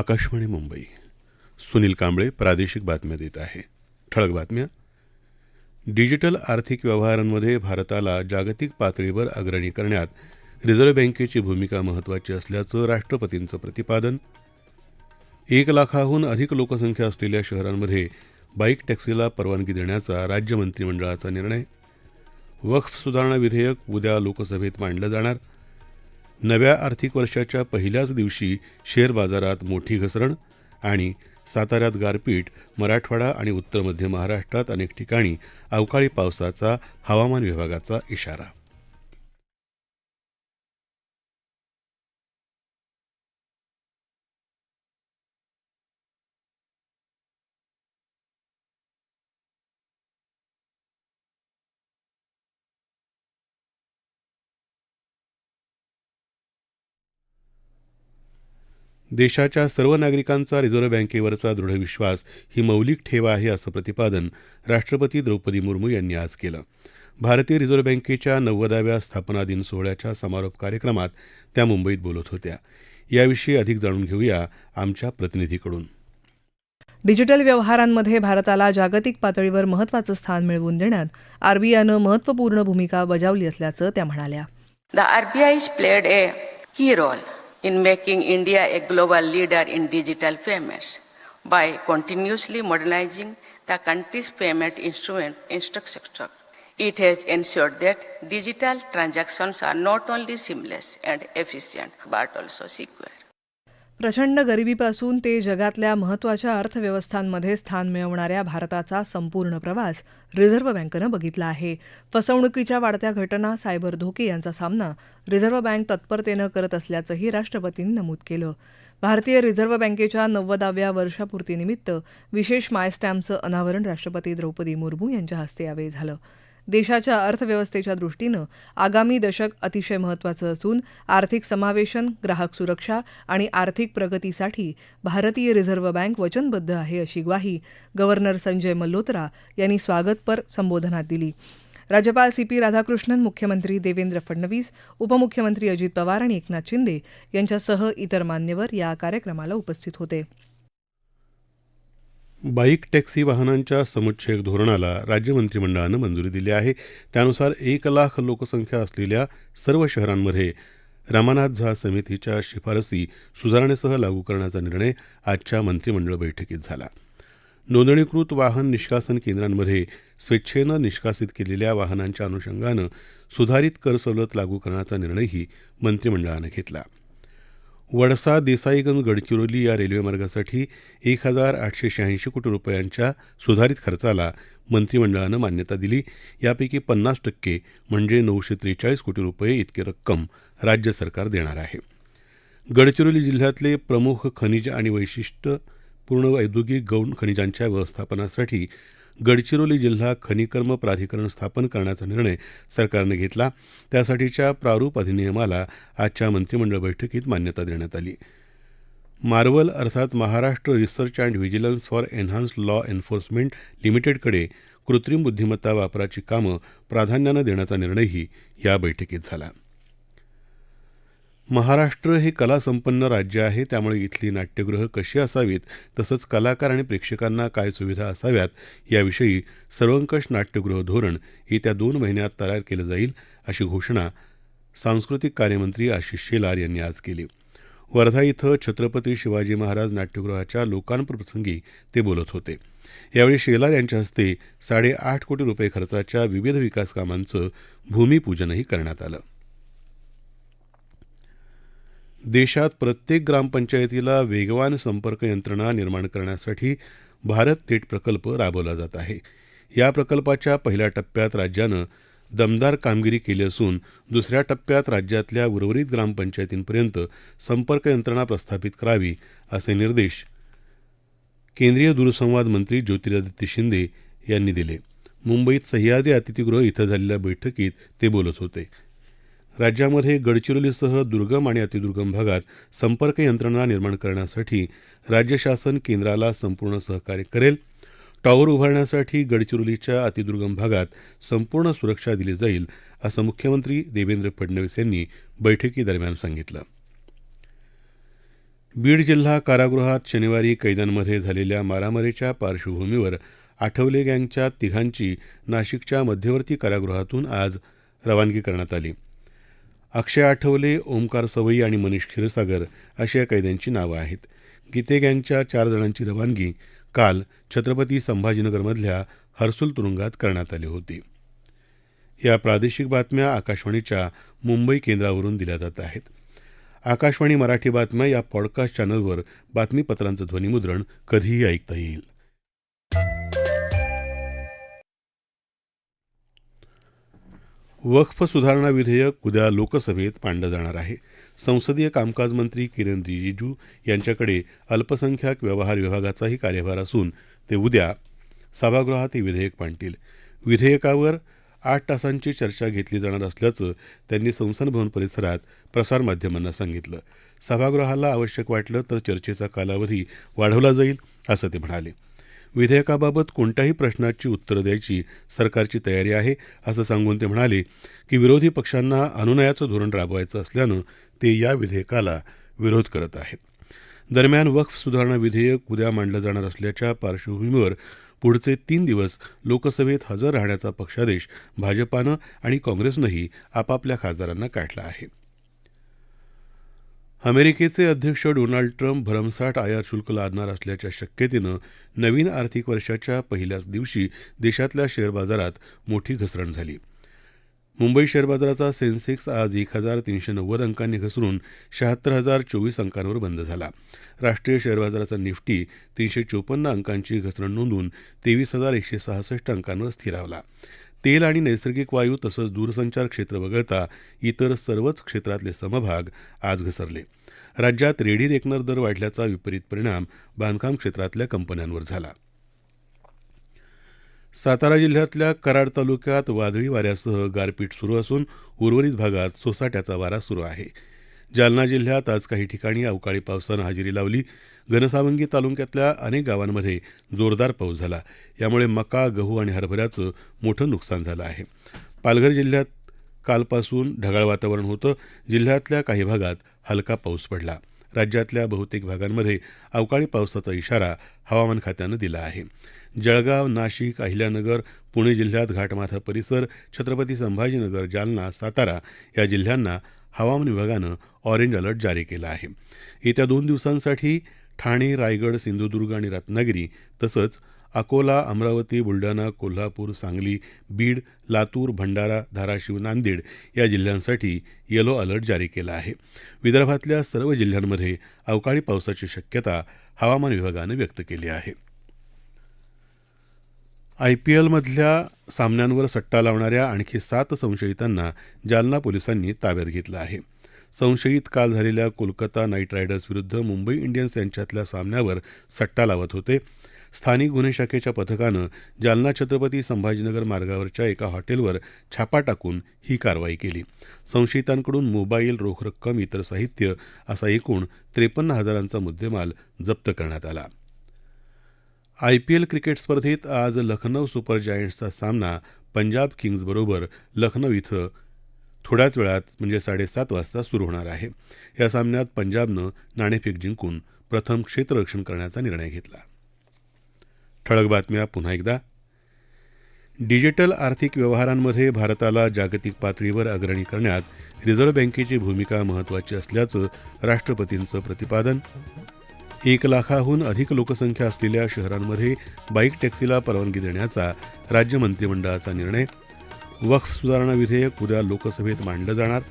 आकाशवाणी मुंबई. सुनील कांबळे प्रादेशिक बातम्या देत आहे. ठळक बातम्या. डिजिटल आर्थिक व्यवहारांमध्ये भारताला जागतिक पातळीवर अग्रणी करण्यात रिझर्व्ह बँकेची भूमिका महत्त्वाची असल्याचं राष्ट्रपतींचं प्रतिपादन. एक लाखाहून अधिक लोकसंख्या असलेल्या शहरांमध्ये बाईक टॅक्सीला परवानगी देण्याचा राज्य मंत्रिमंडळाचा निर्णय. वक्फ सुधारणा विधेयक उद्या लोकसभेत मांडलं जाणार. नव्या आर्थिक वर्षाच्या पहिल्याच दिवशी शेअर बाजारात मोठी घसरण आणि साताऱ्यात गारपीट मराठवाडा आणि उत्तर मध्य महाराष्ट्रात अनेक ठिकाणी अवकाळी पावसाचा हवामान विभागाचा इशारा. देशाच्या सर्व नागरिकांचा रिझर्व्ह बँकेवरचा दृढ विश्वास ही मौलिक ठेवा आहे असं प्रतिपादन राष्ट्रपती द्रौपदी मुर्मू यांनी आज केलं. भारतीय रिझर्व्ह बँकेच्या नव्वदाव्या स्थापना दिन सोहळ्याच्या समारोप कार्यक्रमात त्या मुंबईत बोलत होत्या. याविषयी अधिक जाणून घेऊया आमच्या प्रतिनिधीकडून. डिजिटल व्यवहारांमध्ये भारताला जागतिक पातळीवर महत्त्वाचं स्थान मिळवून देण्यात आरबीआयनं महत्त्वपूर्ण भूमिका बजावली असल्याचं त्या म्हणाल्या. RBI has played a key role. In making India a global leader in digital payments by continuously modernizing the country's payment instrument infrastructure. It has ensured that digital transactions are not only seamless and efficient but also secure. प्रचंड गरिबीपासून ते जगातल्या महत्त्वाच्या अर्थव्यवस्थांमध्ये स्थान मिळवणाऱ्या भारताचा संपूर्ण प्रवास रिझर्व्ह बँकेनं बघितला आहे. फसवणुकीच्या वाढत्या घटना सायबर धोके यांचा सामना रिझर्व्ह बँक तत्परतेनं करत असल्याचंही राष्ट्रपतींनी नमूद केलं. भारतीय रिझर्व्ह बँकेच्या नव्वदाव्या वर्षापूर्तीनिमित्त विशेष मायस्टॅम्पचं अनावरण राष्ट्रपती द्रौपदी मुर्मू यांच्या हस्ते यावेळी झालं. देशाच्या अर्थव्यवस्थेच्या दृष्टीनं आगामी दशक अतिशय महत्त्वाचं असून आर्थिक समावेशन ग्राहक सुरक्षा आणि आर्थिक प्रगतीसाठी भारतीय रिझर्व्ह बँक वचनबद्ध आहे अशी ग्वाही गव्हर्नर संजय मल्होत्रा यांनी स्वागतपर संबोधनात दिली. राज्यपाल सी पी राधाकृष्णन मुख्यमंत्री देवेंद्र फडणवीस उपमुख्यमंत्री अजित पवार आणि एकनाथ शिंदे यांच्यासह इतर मान्यवर या कार्यक्रमाला उपस्थित होते. बाईक टॅक्सी वाहनांच्या समुच्छेद धोरणाला राज्य मंत्रिमंडळानं मंजुरी दिली आहे. त्यानुसार एक लाख लोकसंख्या असलेल्या सर्व शहरांमध्ये रामानाथ झा समितीच्या शिफारसी सुधारणेसह लागू करण्याचा निर्णय आजच्या मंत्रिमंडळ बैठकीत झाला. नोंदणीकृत वाहन निष्कासन केंद्रांमध्ये स्वेच्छेनं निष्कासित केलेल्या वाहनांच्या अनुषंगानं सुधारित कर सवलत लागू करण्याचा निर्णयही मंत्रिमंडळानं घेतला. वडसा देसाईगंज गडचिरोली या रेल्वेमार्गासाठी एक हजार आठशे शहाऐंशी कोटी रुपयांच्या सुधारित खर्चाला मंत्रिमंडळानं मान्यता दिली. यापैकी पन्नास टक्के म्हणजे नऊशे त्रेचाळीस कोटी रुपये इतकी रक्कम राज्य सरकार देणार आहे. गडचिरोली जिल्ह्यातले प्रमुख खनिज आणि वैशिष्ट्यपूर्ण औद्योगिक गौण खनिजांच्या व्यवस्थापनासाठी गडचिरोली जिल्हा खनिकर्म प्राधिकरण स्थापन करण्याचा निर्णय सरकारनं घेतला. त्यासाठीच्या प्रारूप अधिनियमाला आजच्या मंत्रिमंडळ बैठकीत मान्यता देण्यात आली. मार्वल अर्थात Maharashtra research and vigilance for enhance law enforcement लिमिटेडकडे कृत्रिम बुद्धिमत्ता वापराची कामं प्राधान्यानं देण्याचा निर्णयही या बैठकीत झाला. महाराष्ट्र हे कलासंपन्न राज्य आहे त्यामुळे इथली नाट्यगृह कशी असावीत तसंच कलाकार आणि प्रेक्षकांना काय सुविधा असाव्यात याविषयी सर्वंकष नाट्यगृह धोरण येत्या दोन महिन्यात तयार केलं जाईल अशी घोषणा सांस्कृतिक कार्यमंत्री आशिष शेलार यांनी आज केली. वर्धा इथं छत्रपती शिवाजी महाराज नाट्यगृहाच्या लोकार्पणप्रसंगी ते बोलत होते. यावेळी शेलार यांच्या हस्ते साडेआठ कोटी रुपये खर्चाच्या विविध विकास कामांचं भूमिपूजनही करण्यात आलं. देशात प्रत्येक ग्रामपंचायतीला वेगवान संपर्क यंत्रणा निर्माण करण्यासाठी भारत थेट प्रकल्प राबवला जात आहे. या प्रकल्पाच्या पहिल्या टप्प्यात राज्यानं दमदार कामगिरी केली असून दुसऱ्या टप्प्यात राज्यातल्या उर्वरित ग्रामपंचायतींपर्यंत संपर्क यंत्रणा प्रस्थापित करावी असे निर्देश केंद्रीय दूरसंवाद मंत्री ज्योतिरादित्य शिंदे यांनी दिले. मुंबईत सह्याद्री अतिथीगृह इथं झालेल्या बैठकीत ते बोलत होते. राज्यामध्ये गडचिरोलीसह दुर्गम आणि अतिदुर्गम भागात संपर्क यंत्रणा निर्माण करण्यासाठी राज्य शासन केंद्राला संपूर्ण सहकार्य करेल. टॉवर उभारण्यासाठी गडचिरोलीच्या अतिदुर्गम भागात संपूर्ण सुरक्षा दिली जाईल असं मुख्यमंत्री देवेंद्र फडणवीस यांनी बैठकीदरम्यान सांगितलं. बीड जिल्हा कारागृहात शनिवारी कैद्यांमध्ये झालेल्या मारामारीच्या पार्श्वभूमीवर आठवले गँगच्या तिघांची नाशिकच्या मध्यवर्ती कारागृहातून आज रवानगी करण्यात आली. अक्षय आठवले ओमकार सवई आणि मनीष क्षीरसागर अशी या कैद्यांची नावं आहेत. गीते गँगच्या चार जणांची रवानगी काल छत्रपती संभाजीनगरमधल्या हर्सुल तुरुंगात करण्यात आली होती. या प्रादेशिक बातम्या आकाशवाणीच्या मुंबई केंद्रावरून दिल्या जात आहेत. आकाशवाणी मराठी बातम्या या पॉडकास्ट चॅनलवर बातमीपत्रांचं ध्वनिमुद्रण कधीही ऐकता येईल. वक्फ सुधारणा विधेयक उद्या लोकसभेत मांडलं जाणार आहे. संसदीय कामकाज मंत्री किरण रिजिजू यांच्याकडे अल्पसंख्याक व्यवहार विभागाचाही कार्यभार असून ते उद्या सभागृहात हे विधेयक मांडतील. विधेयकावर आठ तासांची चर्चा घेतली जाणार असल्याचं त्यांनी संसद भवन परिसरात प्रसारमाध्यमांना सांगितलं. सभागृहाला आवश्यक वाटलं तर चर्चेचा कालावधी वाढवला जाईल असं ते म्हणाले. विधेयकाबाबत कोणत्याही प्रश्नाची उत्तरं द्यायची सरकारची तयारी आहे असं सांगून ते म्हणाले की विरोधी पक्षांना अनुनयाचं धोरण राबवायचं असल्यानं ते या विधेयकाला विरोध करत आहेत. दरम्यान वक्फ सुधारणा विधेयक उद्या मांडलं जाणार असल्याच्या पार्श्वभूमीवर पुढचे तीन दिवस लोकसभेत हजर राहण्याचा पक्षादेश भाजपानं आणि काँग्रेसनंही आपापल्या खासदारांना काढला आहे. अमेरिकेचे अध्यक्ष डोनाल्ड ट्रम्प भरमसाठ आयात शुल्क लादणार असल्याच्या शक्यतेनं नवीन आर्थिक वर्षाच्या पहिल्याच दिवशी देशातल्या शेअर बाजारात मोठी घसरण झाली. मुंबई शेअर बाजाराचा सेन्सेक्स आज एक हजार तीनशे नव्वद अंकांनी घसरून शहात्तर हजार चोवीस अंकांवर बंद झाला. राष्ट्रीय शेअर बाजाराचा निफ्टी तीनशे चोपन्न अंकांची घसरण नोंदून तेवीस हजार एकशे सहासष्ट अंकांवर स्थिरावला. तेल आणि नैसर्गिक वायू तसंच दूरसंचार क्षेत्र वगळता इतर सर्वच क्षेत्रातले समभाग आज घसरले. राज्यात रेडी रेकनर दर वाढल्याचा विपरीत परिणाम बांधकाम क्षेत्रातल्या कंपन्यांवर झाला. सातारा जिल्ह्यातल्या कराड तालुक्यात वादळी वाऱ्यासह गारपीट सुरू असून उर्वरित भागात सोसाट्याचा वारा सुरू आहे. जालना जिल्ह्यात आज काही ठिकाणी अवकाळी पावसानं हजेरी लावली. घनसावंगी तालुक्यातल्या अनेक गावांमध्ये जोरदार पाऊस झाला. यामुळे मका गहू आणि हरभऱ्याचं मोठं नुकसान झालं आहे. पालघर जिल्ह्यात कालपासून ढगाळ वातावरण होतं. जिल्ह्यातल्या काही भागात हलका पाऊस पडला. राज्यातल्या बहुतेक भागांमध्ये अवकाळी पावसाचा इशारा हवामान खात्यानं दिला आहे. जळगाव नाशिक अहिल्यानगर पुणे जिल्ह्यात घाटमाथा परिसर छत्रपती संभाजीनगर जालना सातारा या जिल्ह्यांना हवामान विभागानं ऑरेंज अलर्ट जारी केला आहे. येत्या दोन दिवसांसाठी ठाणे रायगड सिंधुदुर्ग आणि रत्नागिरी तसंच अकोला अमरावती बुलढाणा कोल्हापूर सांगली बीड लातूर भंडारा धाराशिव नांदेड या जिल्ह्यांसाठी येलो अलर्ट जारी केला आहे. विदर्भातल्या सर्व जिल्ह्यांमध्ये अवकाळी पावसाची शक्यता हवामान विभागानं व्यक्त केली आहे. आय पी एलमधल्या सामन्यांवर सट्टा लावणाऱ्या आणखी सात संशयितांना जालना पोलिसांनी ताब्यात घेतलं आहे. संशयित काल झालेल्या कोलकाता नाईट रायडर्स विरुद्ध मुंबई इंडियन्स यांच्यातल्या सामन्यावर सट्टा लावत होते. स्थानिक गुन्हे शाखेच्या पथकानं जालना छत्रपती संभाजीनगर मार्गावरच्या एका हॉटेलवर छापा टाकून ही कारवाई केली. संशयितांकडून मोबाईल रोख रक्कम इतर साहित्य असा एकूण त्रेपन्न हजारांचा मुद्देमाल जप्त करण्यात आला. आय पी एल क्रिकेट स्पर्धेत आज लखनौ सुपर जायंट्सचा सामना पंजाब किंग्जबरोबर लखनौ इथं थोड्याच वेळात म्हणजे साडेसात वाजता सुरू होणार आहे. या सामन्यात पंजाबनं नाणेफेक जिंकून प्रथम क्षेत्ररक्षण करण्याचा निर्णय घेतला. ठळक बातम्या पुन्हा एकदा. डिजिटल आर्थिक व्यवहारांमध्ये भारताला जागतिक पातळीवर अग्रणी करण्यात रिझर्व्ह बँकेची भूमिका महत्त्वाची असल्याचं राष्ट्रपतींचं प्रतिपादन एक लाखाहून अधिक लोकसंख्या असलेल्या शहरांमध्ये बाईक टॅक्सीला परवानगी देण्याचा राज्य मंत्रिमंडळाचा निर्णय. वक्फ सुधारणा विधेयक उद्या लोकसभेत मांडलं जाणार.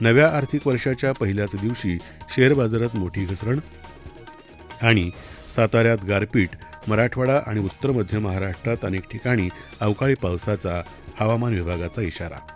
नव्या आर्थिक वर्षाच्या पहिल्याच दिवशी शेअर बाजारात मोठी घसरण. आणि साताऱ्यात गारपीट मराठवाडा आणि उत्तर मध्य महाराष्ट्रात अनेक ठिकाणी अवकाळी पावसाचा हवामान विभागाचा इशारा.